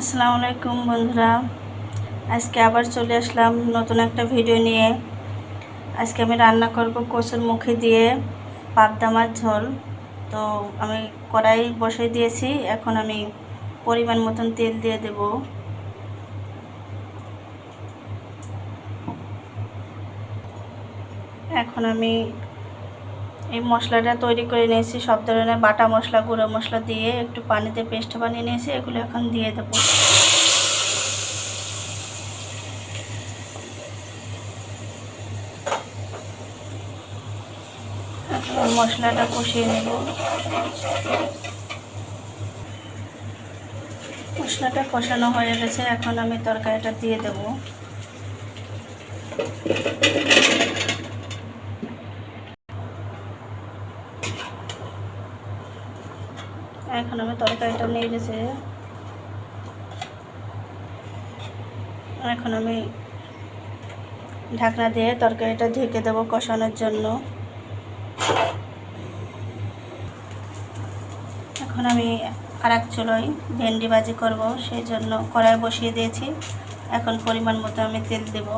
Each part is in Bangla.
আসসালামু আলাইকুম বন্ধুরা। আজকে আবার চলে আসলাম নতুন একটা ভিডিও নিয়ে। আজকে আমি রান্না করব কচুর মুখে দিয়ে পাবদা মাছ ঝোল। তো আমি কড়াই বসিয়ে দিয়েছি, এখন আমি পরিমাণ মতন তেল দিয়ে দেব। এখন আমি এই মশলাটা তৈরি করে নিয়েছি, সব ধরনের বাটা মশলা, গুঁড়ো মশলা দিয়ে একটু পানিতে পেস্ট বানিয়ে নিয়েছি, এগুলো এখন দিয়ে দেবো। মশলাটা কষিয়ে নেব। মশলাটা কষানো হয়ে গেছে, এখন আমি তরকারিটা দিয়ে দেব। এখন আমি তরকারিটা নিয়ে গেছে এখন আমি ঢাকনা দিয়ে তরকারিটা ঢেকে দেবো কষানোর জন্য। এখন আমি আর এক চুলোয় ভেন্ডি ভাজি করব, সেই জন্য কড়াই বসিয়ে দিয়েছি। এখন পরিমাণ মতো আমি তেল দেব।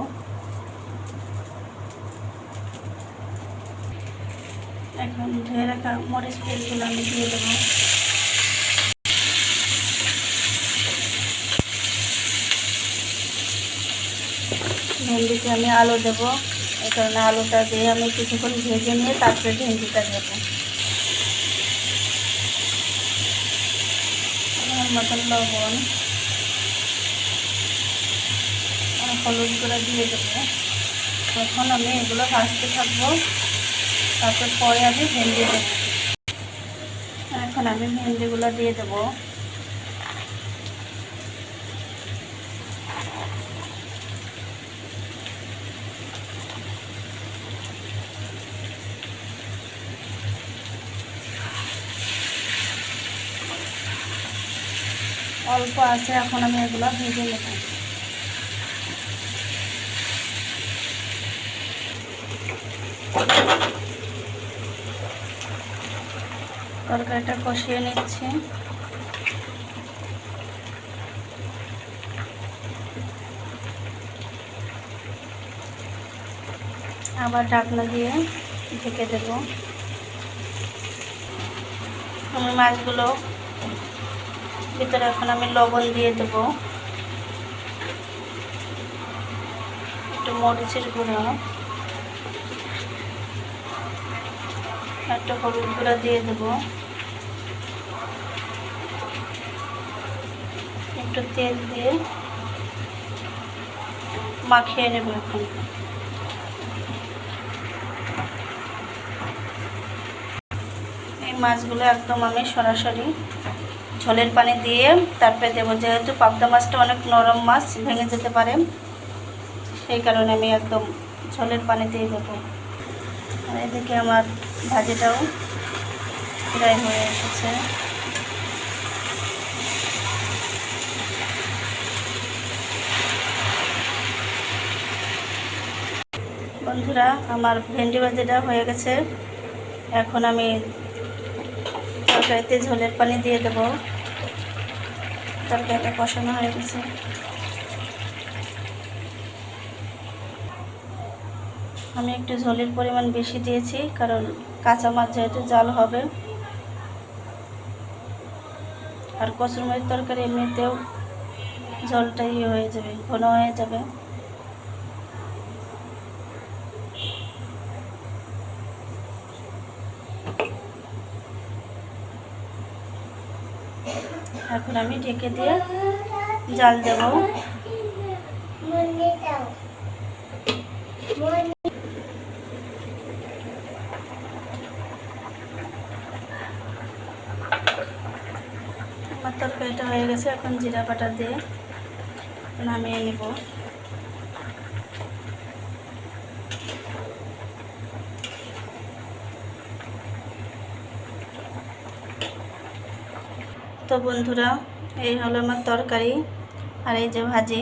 এখন ধুয়ে রাখা মরিচ তেলগুলো আমি দিয়ে দেবো। ভেন্ডিতে আমি আলু দেব। এই কারণে আলুটা দিয়ে আমি কিছুক্ষণ ভেজে নিয়ে তারপরে ভেন্ডিটা দেবো। মতন লবণ হলুদ করে দিয়ে দেবো। তখন আমি এগুলো ভাজতে থাকব। তারপর পরে আমি ভেন্ডি দেবো। এখন আমি ভেন্ডিগুলো দিয়ে দেবো। অল্প আছে, এখন আমি এগুলো ভেজে নেব। তরকারিটা কষিয়ে নিচ্ছি। আবার ঢাকনা দিয়ে ঢেকে দেব। আমি মাছগুলো ভিতরে এখন আমি লবণ দিয়ে দেবো। একটু মরিচের গুঁড়ো। একটা হলুদ গুঁড়া দিয়ে দেবো। একটু তেল দিয়ে মাখিয়ে নেব এখন। এই মাছগুলো একদম আমি সরাসরি ঝোলের পানি দিয়ে তারপরে দেবো যেহেতু পাবদা মাছটা অনেক নরম মাছ, ভেঙে যেতে পারে। সেই কারণে আমি একদম ঝোলের পানি দিয়ে দেবো। আর এদিকে আমার ভাজিটাও ফ্রাই হয়ে এসেছে। বন্ধুরা, আমার ভেন্ডি ভাজিটা হয়ে গেছে। এখন আমি তরকারিতে ঝোলের পানি দিয়ে দেবো। তরকারিটা কষানো হয়ে গেছে। আমি একটু ঝোলের পরিমাণ বেশি দিয়েছি, কারণ কাঁচা মাছ যেহেতু জাল হবে। আর কচুরমরির তরকারি এমনিতেও জলটা ইয়ে হয়ে যাবে, ঘন হয়ে যাবে। এখন আমি ঢেকে দিয়ে জাল দেব। আমার তরকারিটা হয়ে গেছে, এখন জিরা বাটা দিয়ে নামিয়ে নেব। তো বন্ধুরা, এই হলো আমার তরকারি আর এই যে ভাজি।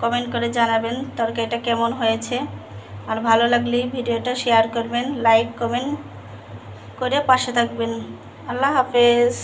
কমেন্ট করে জানাবেন তরকারিটা কেমন হয়েছে। আর ভালো লাগলে ভিডিওটা শেয়ার করবেন, লাইক কমেন্ট করে পাশে থাকবেন। আল্লাহ হাফেজ।